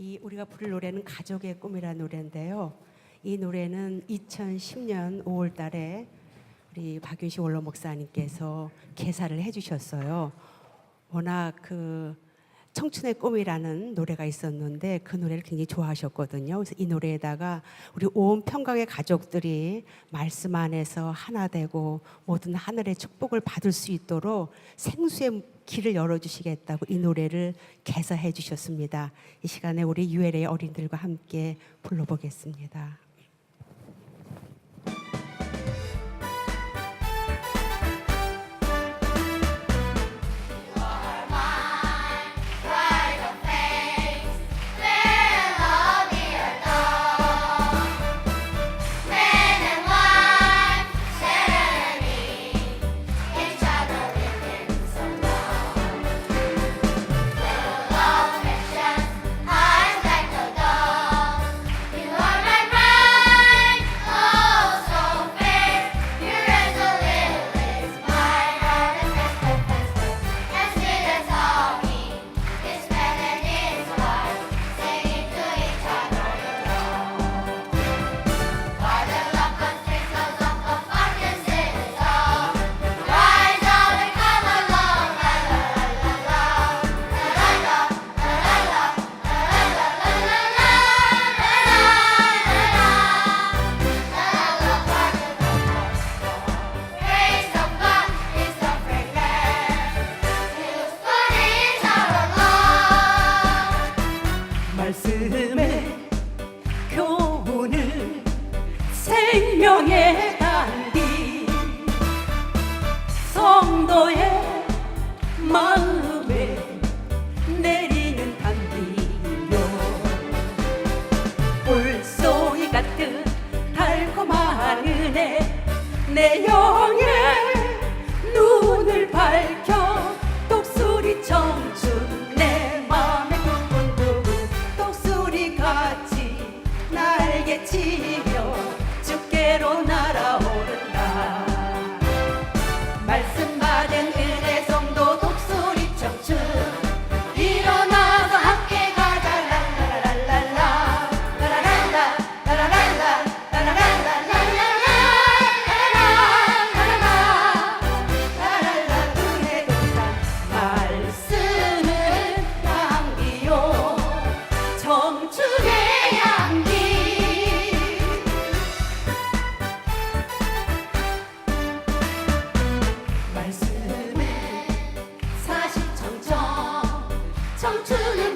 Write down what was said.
이 우리가 부를 노래는 가족의 꿈이라는 노래인데요. 이 노래는 2010년 5월 달에 우리 박윤식 원로 목사님께서 개사를 해 주셨어요. 워낙 그 청춘의 꿈이라는 노래가 있었는데 그 노래를 굉장히 좋아하셨거든요. 그래서 이 노래에다가 우리 온 평강의 가족들이 말씀 안에서 하나 되고 모든 하늘의 축복을 받을 수 있도록 생수의 길을 열어주시겠다고 이 노래를 개사해 주셨습니다. 이 시간에 우리 유엘의 어린들과 함께 불러보겠습니다. 말씀의 교훈을 생명의 단비 성도의 마음에 내리는 단비요 물소리 같은 달콤한 은혜 내 영에 청춘을